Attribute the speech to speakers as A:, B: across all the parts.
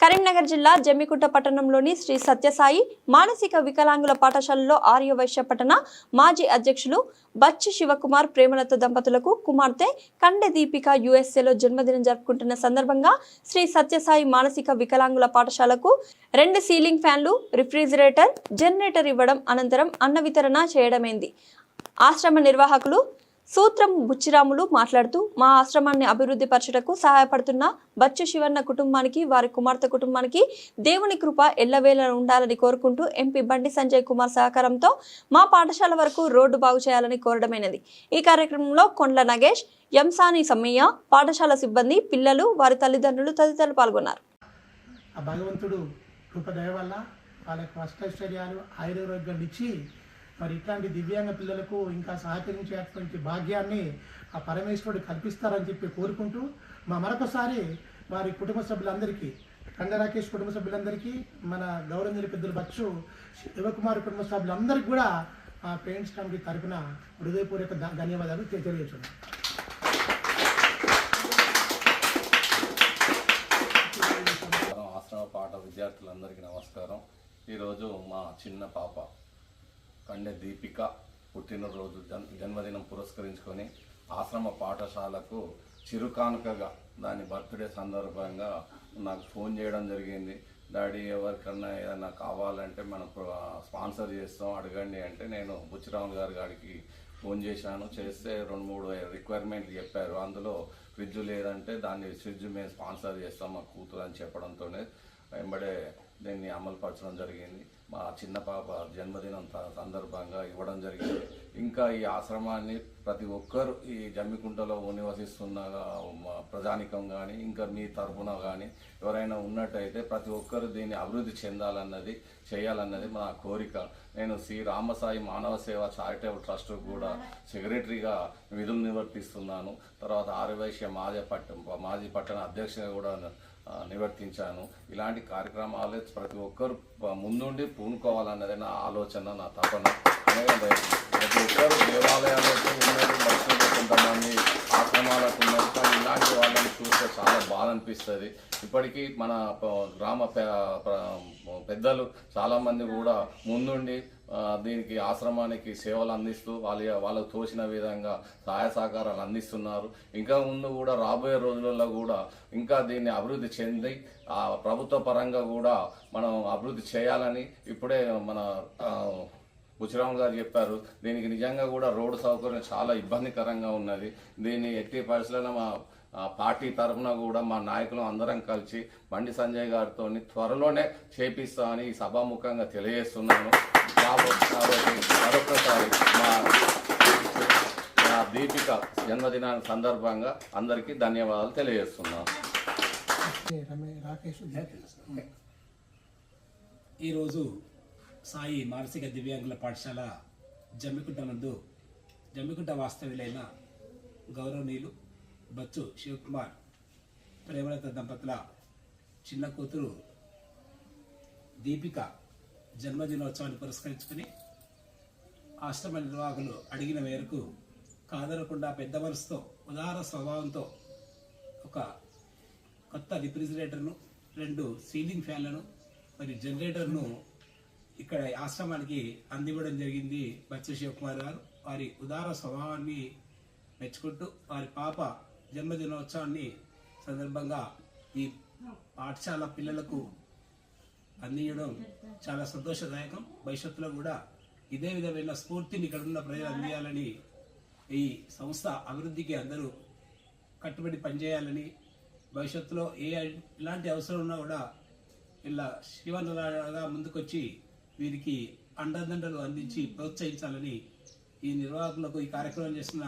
A: కరీంనగర్ జిల్లా జమ్మికుంట పట్టణంలోని శ్రీ సత్యసాయి మానసిక వికలాంగుల పాఠశాలలో ఆర్యవైశ్య పట్టణ మాజీ అధ్యక్షులు బచ్చి శివకుమార్ ప్రేమలత దంపతులకు కుమార్తె కండె దీపిక యుఎస్ఏలో జన్మదినం జరుపుకుంటున్న సందర్భంగా శ్రీ సత్యసాయి మానసిక వికలాంగుల పాఠశాలకు రెండు సీలింగ్ ఫ్యాన్లు రిఫ్రిజిరేటర్ జనరేటర్ ఇవ్వడం అనంతరం అన్న వితరణ చేయడమైంది. ఆశ్రమ నిర్వాహకులు సూత్రం బుచ్చిరాములు మాట్లాడుతూ మా ఆశ్రమాన్ని అభివృద్ధి పరచటకు సహాయపడుతున్న బచ్చు శివన్న కుటుంబానికి వారి కుమార్తె కుటుంబానికి దేవుని కృప ఎల్లవేళ ఉండాలని కోరుకుంటూ ఎంపీ బండి సంజయ్ కుమార్ సహకారంతో మా పాఠశాల వరకు రోడ్డు బాగు చేయాలని కోరడమైనది. ఈ కార్యక్రమంలో కొండ్ల నగేష్ ఎంసాని సమ్మయ్య పాఠశాల సిబ్బంది పిల్లలు వారి తల్లిదండ్రులు తదితరులు పాల్గొన్నారు.
B: భగవంతుడు కృప దయ వల్ల వాళ్ళకి అష్టైశ్వర్యాలు ఇచ్చి మరి ఇట్లాంటి దివ్యాంగ పిల్లలకు ఇంకా సహకరించేటువంటి భాగ్యాన్ని ఆ పరమేశ్వరుడు కల్పిస్తారని చెప్పి కోరుకుంటూ మా మరొకసారి వారి కుటుంబ సభ్యులందరికీ కంద రాకేష్ కుటుంబ సభ్యులందరికీ మన గౌరవనీయుల పెద్దలు బచ్చు శివకుమార్ కుటుంబ సభ్యులందరికీ కూడా ఆ పేరెంట్స్ కమిటీ తరపున హృదయపూర్వక ధన్యవాదాలు తెలియజేస్తున్నాను
C: ఆశ్రమ పాఠ విద్యార్థులందరికీ నమస్కారం. ఈరోజు మా చిన్న పాప కండె దీపిక పుట్టినరోజు జన్ జన్మదినం పురస్కరించుకొని ఆశ్రమ పాఠశాలకు చిరుకానుకగా దాని బర్త్డే సందర్భంగా నాకు ఫోన్ చేయడం జరిగింది. డాడీ ఎవరికన్నా ఏదైనా కావాలంటే మనం స్పాన్సర్ చేస్తాం అడగండి అంటే నేను బుచ్చిరాములు గారి గారికి ఫోన్ చేశాను. చేస్తే రెండు మూడు రిక్వైర్మెంట్లు చెప్పారు. అందులో ఫ్రిడ్జ్ లేదంటే దాన్ని ఫ్రిడ్జ్ మేము స్పాన్సర్ చేస్తాం మా కూతురు అని చెప్పడంతోనే వెంబడే దీన్ని అమలుపరచడం జరిగింది. మా చిన్న పాప జన్మదినం సందర్భంగా ఇవ్వడం జరిగింది. ఇంకా ఈ ఆశ్రమాన్ని ప్రతి ఒక్కరు ఈ జమ్మికుంటలో నివసిస్తున్న మా ప్రజానికం కానీ ఇంకా మీ తరఫున కానీ ఎవరైనా ఉన్నట్టయితే ప్రతి ఒక్కరు దీన్ని అభివృద్ధి చెందాలన్నది చేయాలన్నది మా కోరిక. నేను శ్రీ రామసాయి మానవ సేవ చారిటబుల్ ట్రస్ట్ కూడా సెక్రటరీగా విధులు నిర్వర్తిస్తున్నాను. తర్వాత ఆర్యవైశ్య మాజీ పట్ట మాజీ పట్టణ అధ్యక్షుగా కూడా నివర్తించాను. ఇలాంటి కార్యక్రమాలు ప్రతి ఒక్కరు ముందుండి పూనుకోవాలన్నది నా ఆలోచన నా తపన. ప్రతి ఒక్కరు దేవాలయాలకు ఉన్నారు కొంతమంది ఆశ్రమాలకు ఉన్నారు ఇలాంటి వాళ్ళని చూస్తే చాలా బాధ అనిపిస్తుంది ఇప్పటికీ మన గ్రామ పెద్దలు చాలామంది కూడా ముందుండి దీనికి ఆశ్రమానికి సేవలు అందిస్తూ వాళ్ళ వాళ్ళకు తోచిన విధంగా సహాయ సహకారాలు అందిస్తున్నారు. ఇంకా ముందు కూడా రాబోయే రోజులలో కూడా ఇంకా దీన్ని అభివృద్ధి చెంది ఆ ప్రభుత్వ పరంగా కూడా మనం అభివృద్ధి చేయాలని ఇప్పుడే మన ఆ, బుచ్చిరామ్ గారు చెప్పారు దీనికి నిజంగా కూడా రోడ్డు సౌకర్యం చాలా ఇబ్బందికరంగా ఉన్నది. దీన్ని ఎట్టి పరిస్థితుల్లో మా పార్టీ తరఫున కూడా మా నాయకులు అందరం కలిసి బండి సంజయ్ గారితో త్వరలోనే చేపిస్తామని ఈ సభాముఖంగా తెలియజేస్తున్నాను. కాబ- కాబట్టి మరొకసారి మా మా దీపిక జన్మదినాన్ని సందర్భంగా అందరికీ ధన్యవాదాలు తెలియజేస్తున్నాను.
B: రమే రాకేష్.
D: ఈరోజు సాయి మానసిక దివ్యాంగుల పాఠశాల జమ్మికుంట నందు జమ్మికుంట వాస్తవ్యులైన గౌరవనీయులు బచ్చు శివకుమార్ ప్రేమలత దంపతుల చిన్న కూతురు దీపిక జన్మదినోత్సవాన్ని పురస్కరించుకుని ఆశ్రమ నిర్వాహకులు అడిగిన మేరకు కాదనకుండా పెద్ద మనసుతో ఉదార స్వభావంతో ఒక కొత్త రిఫ్రిజిరేటర్ను రెండు సీలింగ్ ఫ్యాన్లను మరియు జనరేటర్ను ఇక్కడ ఆశ్రమానికి అందివ్వడం జరిగింది బచ్చ శివకుమార్ గారు. వారి ఉదార స్వభావాన్ని మెచ్చుకుంటూ వారి పాప జన్మదినోత్సవాన్ని సందర్భంగా ఈ పాఠశాల పిల్లలకు అందించడం చాలా సంతోషదాయకం. భవిష్యత్తులో కూడా ఇదే విధమైన స్ఫూర్తిని ఇక్కడ ఉన్న ప్రజలు అందియాలని ఈ సంస్థ అభివృద్ధికి అందరూ కట్టుబడి పనిచేయాలని భవిష్యత్తులో ఏ ఇలాంటి అవసరం ఉన్నా కూడా ఇలా శివనలాగా ముందుకొచ్చి వీరికి అండదండలు అందించి ప్రోత్సహించాలని ఈ నిర్వాహకులకు ఈ కార్యక్రమం చేసిన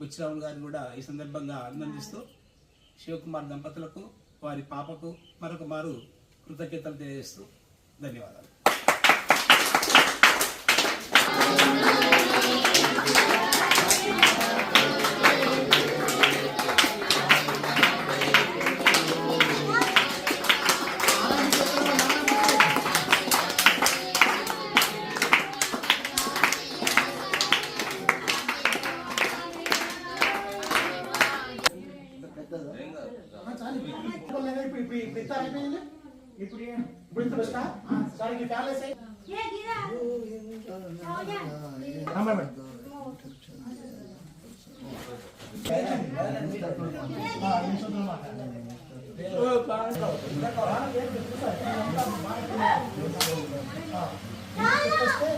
D: బుచ్చిరాములు గారిని కూడా ఈ సందర్భంగా అభినందిస్తూ శివకుమార్ దంపతులకు వారి పాపకు మరొక మారు కృతజ్ఞతలు తెలియజేస్తూ ధన్యవాదాలు.
B: ఇప్పుడు ఇప్పుడు ఇప్పుడు ఇస్తారు అయిపోయింది ఇప్పుడు ఏం? ఇప్పుడు ఇంత బెస్టా సరే ఈ ఫ్యాన్ వేసేయ్. అమ్మ, అమ్మ. ఆ, నిమిషంలో మాట్లాడండి.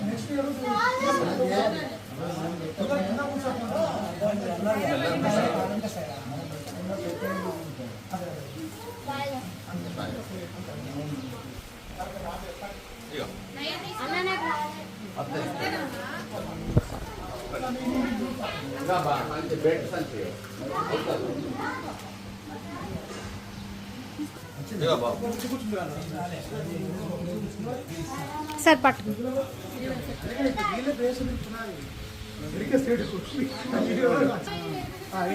B: నెక్స్ట్ ఇయర్
E: సార్ పట్టు
B: వీళ్ళ బేస్ ఇస్తున్నారు ఇదికే స్టేట్ ಹಾಂ